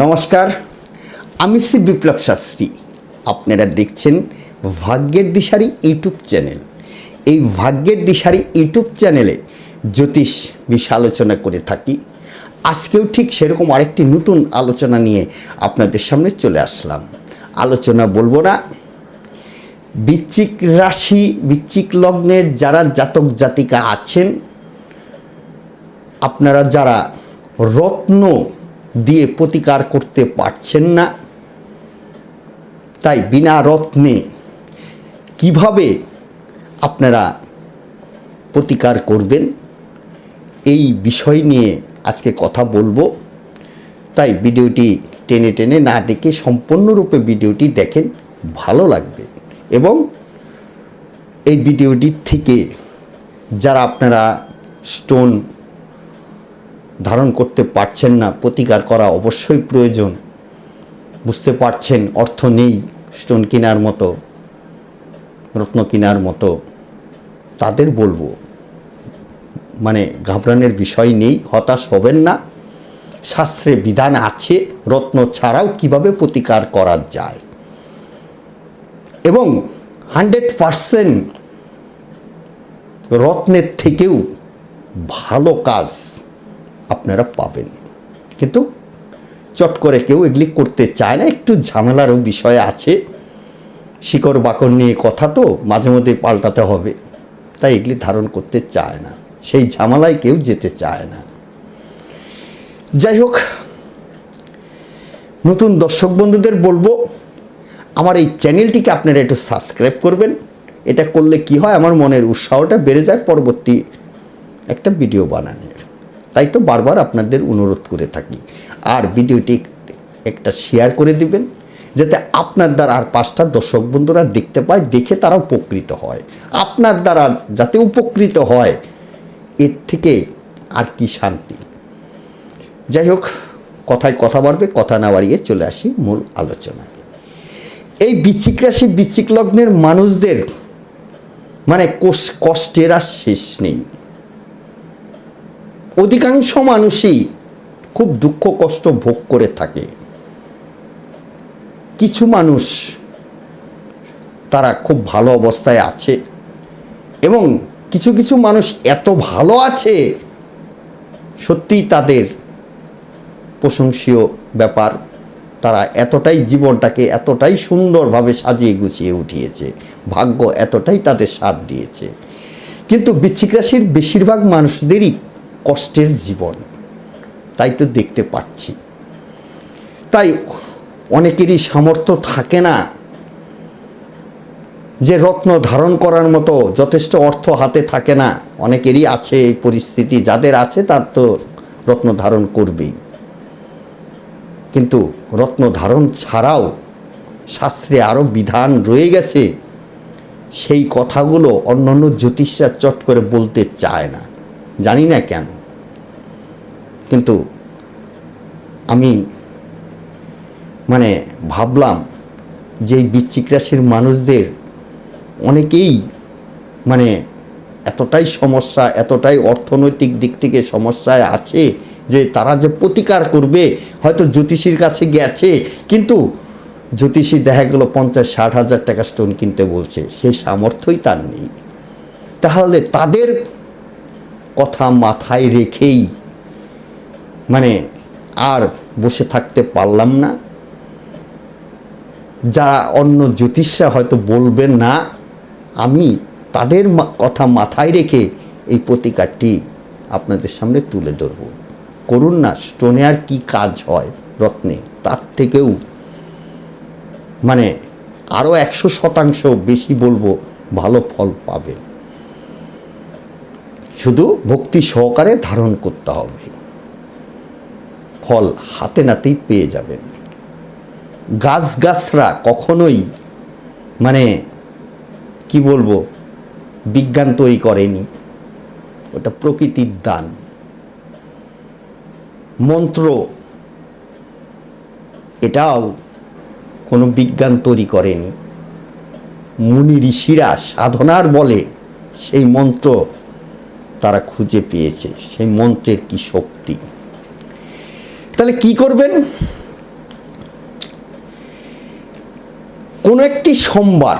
নমস্কার, আমি শ্রী বিপ্লব শাস্ত্রী। আপনারা দেখছেন ভাগ্যের দিশারি ইউটিউব চ্যানেল। এই ভাগ্যের দিশারি ইউটিউব চ্যানেলে জ্যোতিষ বিষয় আলোচনা করে থাকি। আজকেও ঠিক সেরকম আরেকটি নতুন আলোচনা নিয়ে আপনাদের সামনে চলে আসলাম। আলোচনা বলব না বৃশ্চিক রাশি বৃশ্চিক লগ্নের যারা জাতক জাতিকা আছেন, আপনারা যারা রত্ন দিয়ে প্রতিকার করতে পারছেন না। তাই বিনা রত্নে কীভাবে আপনারা প্রতিকার করবেন, এই বিষয় নিয়ে আজকে কথা বলব। তাই ভিডিওটি টেনে টেনে না দেখে সম্পূর্ণরূপে ভিডিওটি দেখেন, ভালো লাগবে। এবং এই ভিডিওটির থেকে যারা আপনারা স্টোন ধারণ করতে পারছেন না, প্রতিকার করা অবশ্যই প্রয়োজন। বুঝতে পারছেন, অর্থ নেই স্টোন কেনার মতো, রত্ন কেনার মতো। তাদের বলব মানে ঘাবড়ানোর বিষয় নেই, হতাশ হবেন না। শাস্ত্রে বিধান আছে, রত্ন ছাড়াও কীভাবে প্রতিকার করা যায়। এবং হান্ড্রেড পারসেন্ট রত্নের থেকেও ভালো কাজ আপনারা পাবেন। কিন্তু চট করে কেউ এগুলি করতে চায় না, একটু ঝামেলারও বিষয় আছে। শিকড় বাকর নিয়ে কথা তো মাঝে মধ্যে পাল্টাতে হবে, তাই এগুলি ধারণ করতে চায় না। সেই ঝামেলায় কেউ যেতে চায় না। যাই হোক, নতুন দর্শক বন্ধুদের বলব, আমার এই চ্যানেলটিকে আপনারা একটু সাবস্ক্রাইব করবেন। এটা করলে কি হয়, আমার মনের উৎসাহটা বেড়ে যায়, পরবর্তী একটা ভিডিও বানানোর তাই তো বারবার আপনাদের অনুরোধ করে থাকি। আর ভিডিওটি একটা শেয়ার করে দিবেন, যাতে আপনার দ্বারা আর পাঁচটা দর্শক বন্ধুরা দেখতে পায়, দেখে তারা উপকৃত হয়। আপনার দ্বারা যাতে উপকৃত হয়, এর থেকে আর কি শান্তি। যাই হোক, কথায় কথা বাড়বে, কথা না বাড়িয়ে চলে আসি মূল আলোচনায়। এই বৃশ্চিক রাশি বৃশ্চিক লগ্নের মানুষদের মানে কোষ- কষ্টের আর শেষ নেই। অধিকাংশ মানুষই খুব দুঃখ, কষ্ট ভোগ করে থাকে। কিছু মানুষ তারা খুব ভালো অবস্থায় আছে এবং কিছু কিছু মানুষ এত ভালো আছে, সত্যিই তাদের প্রশংসীয় ব্যাপার। তারা এতটাই জীবনটাকে এতটাই সুন্দরভাবে সাজিয়ে গুছিয়ে উঠিয়েছে। ভাগ্য এতটাই তাদের সাথ দিয়েছে। কিন্তু বৃশ্চিক রাশির বেশিরভাগ মানুষদেরই কষ্টের জীবন। তাই তো দেখতে পাচ্ছি। তাই অনেকেরই সামর্থ্য থাকে না যে রত্ন ধারণ করার মতো যথেষ্ট অর্থ হাতে থাকে না। অনেকেরই আছে এই পরিস্থিতি, যাদের আছে তার তো রত্ন ধারণ করবেই। কিন্তু রত্ন ধারণ ছাড়াও শাস্ত্রে আরও বিধান রয়ে গেছে। সেই কথাগুলো অন্যান্য জ্যোতিষরা চট করে বলতে চায় না। জানি না কেন। কিন্তু আমি মানে ভাবলাম যে বৃশ্চিক রাশির মানুষদের অনেকেই মানে এতটাই সমস্যা, এতটাই অর্থনৈতিক দিক থেকে সমস্যায় আছে যে তারা যে প্রতিকার করবে, হয়তো জ্যোতিষীর কাছে গেছে, কিন্তু জ্যোতিষী দেখা গেল পঞ্চাশ, ষাট হাজার টাকা স্টোন কিনতে বলছে। সেই সামর্থ্যই তার নেই। তাহলে তাদের কথা মাথায় রেখেই মানে আর বসে থাকতে পারলাম না। যারা অন্য জ্যোতিষরা হয়তো বলবেন না, আমি তাদের কথা মাথায় রেখে এই প্রতিকারটি আপনাদের সামনে তুলে ধরব। করুন না, স্টোনে আর কি কাজ হয় রত্নে, তার থেকেও মানে আরও একশো শতাংশ বেশি বলব, ভালো ফল পাবেন। শুধু ভক্তি সহকারে ধারণ করতে হবে। ফল হাতে নাতেই পেয়ে যাবেন। গাছ গাছরা কখনোই মানে কি বলব, বিজ্ঞান তৈরি করেনি। ওটা প্রকৃতির দান। মন্ত্র, এটাও কোনো বিজ্ঞান তৈরি করেনি। মুনি ঋষিরা সাধনার বলে সেই মন্ত্র তারা খুঁজে পেয়েছে, সেই মন্ত্রের কি শক্তি? তাহলে কি করবেন? কোনো একটি সোমবার,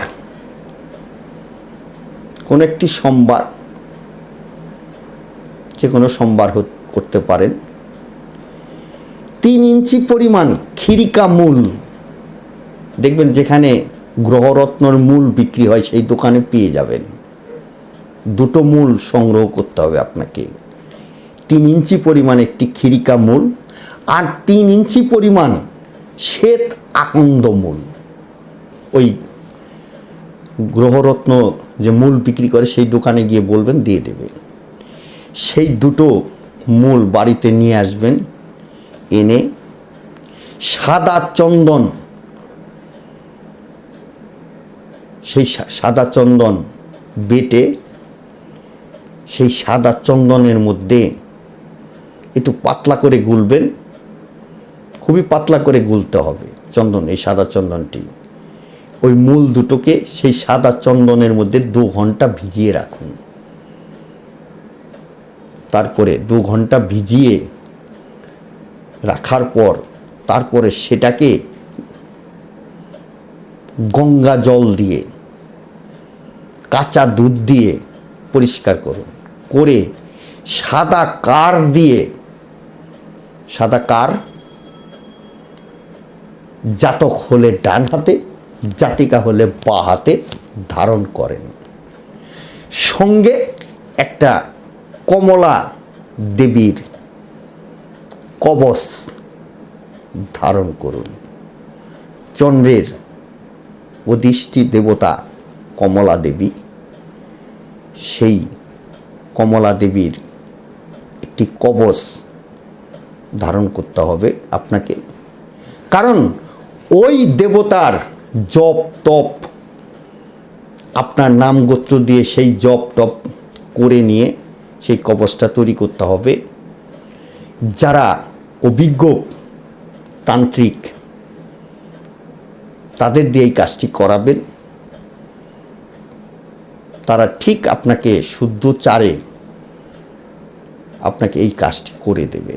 কোনো একটি সোমবার, যে কোনো সোমবার করতে পারেন। তিন ইঞ্চি পরিমাণ খিরিকা মূল, দেখবেন যেখানে গ্রহরত্নর মূল বিক্রি হয়, সেই দোকানে পেয়ে যাবেন। দুটো মূল সংগ্রহ করতে হবে আপনাকে। তিন ইঞ্চি পরিমাণ একটি খিরিকা মূল আর তিন ইঞ্চি পরিমাণ শ্বেত আকন্দ মূল। ওই গ্রহরত্ন যে মূল বিক্রি করে সেই দোকানে গিয়ে বলবেন, দিয়ে দেবে। সেই দুটো মূল বাড়িতে নিয়ে আসবেন, এনে সাদা চন্দন, সেই সাদা চন্দন বেটে সেই সাদা চন্দনের মধ্যে একটু পাতলা করে গুলবেন। খুবই পাতলা করে গুলতে হবে চন্দন, এই সাদা চন্দনটি। ওই মূল দুটোকে সেই সাদা চন্দনের মধ্যে দু ঘণ্টা ভিজিয়ে রাখুন। তারপরে দু ঘণ্টা ভিজিয়ে রাখার পর তারপরে সেটাকে গঙ্গা জল দিয়ে, কাঁচা দুধ দিয়ে পরিষ্কার করুন। করে সাদা কার দিয়ে, সাদা কার? জাতক হলে ডান হাতে, জাতিকা হলে বা হাতে ধারণ করেন। সঙ্গে একটা কমলা দেবীর কবচ ধারণ করুন। চন্দ্রের অধিষ্ঠি দেবতা কমলা দেবী, সেই কমলা দেবীর একটি কবচ ধারণ করতে হবে আপনাকে। কারণ ওই দেবতার জপ তপ, আপনার নাম গোত্র দিয়ে সেই জপ টপ করে নিয়ে সেই কবচটা তৈরি করতে হবে। যারা অভিজ্ঞ তান্ত্রিক, তাদের দিয়ে এই কাজটি করাবেন। তারা ঠিক আপনাকে শুদ্ধ চারে আপনাকে এই কাজটি করে দেবে।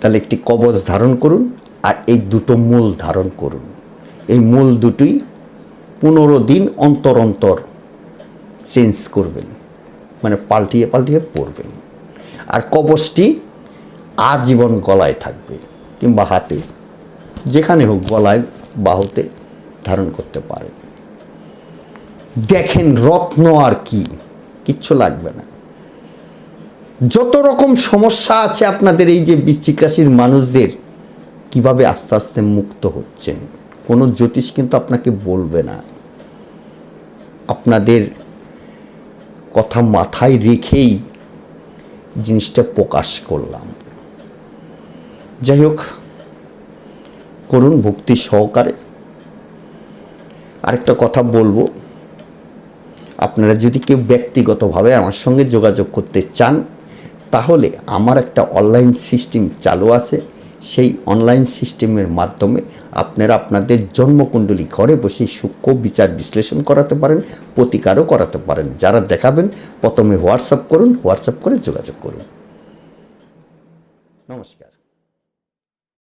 তাহলে একটি কবচ ধারণ করুন আর এই দুটো মূল ধারণ করুন। এই মূল দুটোই পনেরো দিন অন্তর অন্তর চেঞ্জ করবেন মানে পাল্টিয়ে পাল্টিয়ে পরবেন আর কবচটি আজীবন গলায় থাকবে কিংবা হাতে, যেখানে হোক গলায়, বাহুতে ধারণ করতে পারেন। দেখেন রত্ন আর কি, কিচ্ছু লাগবে না। যত রকম সমস্যা আছে আপনাদের এই যে বৃশ্চিক রাশির মানুষদের, কীভাবে আস্তে আস্তে মুক্ত হচ্ছেন, কোনো জ্যোতিষ কিন্তু আপনাকে বলবে না। আপনাদের কথা মাথায় রেখেই জিনিসটা প্রকাশ করলাম। যাই হোক, করুন, ভক্তি সহকারে। আরেকটা কথা বলব। আপনারা যদি কেউ ব্যক্তিগতভাবে আমার সঙ্গে যোগাযোগ করতে চান, তাহলে আমার একটা অনলাইন সিস্টেম চালু আছে। সেই অনলাইন সিস্টেমের মাধ্যমে আপনারা আপনাদের জন্মকুণ্ডলী ঘরে বসে সূক্ষ্ম বিচার বিশ্লেষণ করাতে পারেন, প্রতিকারও করাতে পারেন। যারা দেখাবেন, প্রথমে হোয়াটসঅ্যাপ করুন হোয়াটসঅ্যাপ করে যোগাযোগ করুন। নমস্কার।